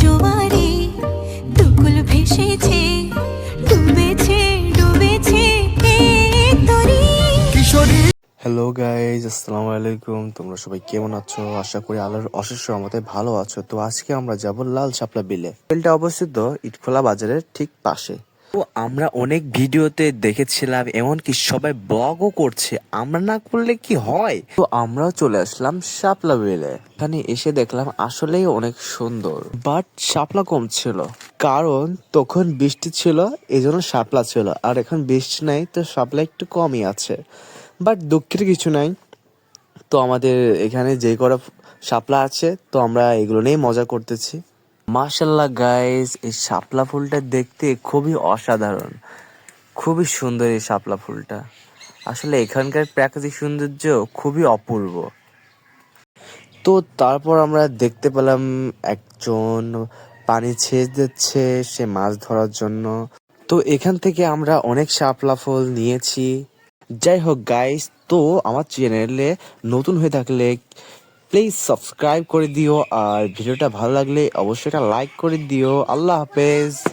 জোয়ারে দুকুল ভেসেছে ডুবেছে ডুবেছে এক তরী? কিশোরী। Hello guys আসসালামু আলাইকুম। তোমরা সবাই কেমন আছো? আশা করি আলোর অশেষ আমাদের ভালো আছো। তো আজকে আমরা যাব লাল শাপলা বিলে। বিলটা অবস্থিত ইটখোলা বাজারের ঠিক পাশে। তো আমরা অনেক ভিডিওতে দেখেছিলাম, এমনকি সবাই ব্লগও করছে। আমরা না করলে কি হয়? তো আমরাও চলে আসলাম শাপলা বিলে। এখানে এসে দেখলাম আসলেই অনেক সুন্দর। বাট শাপলা কম ছিল। কারণ তখন বৃষ্টি ছিল এই জন্য শাপলা ছিল। আর এখন বৃষ্টি নাই, তো শাপলা একটু কমই আছে। বাট দুঃখের কিছু নাই। তো আমাদের এখানে যে করা শাপলা আছে, তো আমরা এগুলো নিয়ে মজা করতেছি। মাশাল্লাহ গাইস এই শাপলা ফুলটা দেখতে খুবই অসাধারণ। খুবই সুন্দর এই শাপলা ফুলটা। আসলে এখানকার প্রাকৃতিক সৌন্দর্য খুবই অপূর্ব। তো তারপর আমরা দেখতে পেলাম একজন পানি ছেঁচ দিচ্ছে, সে মাছ ধরার জন্য। তো এখান থেকে আমরা অনেক শাপলা ফুল নিয়েছি। যাই হোক গাইস তো আমার চ্যানেলে নতুন হয়ে থাকলে প্লিজ সাবস্ক্রাইব করে দিও, আর ভিডিওটা ভালো লাগলে অবশ্যই একটা লাইক করে দিও। আল্লাহ হাফেজ।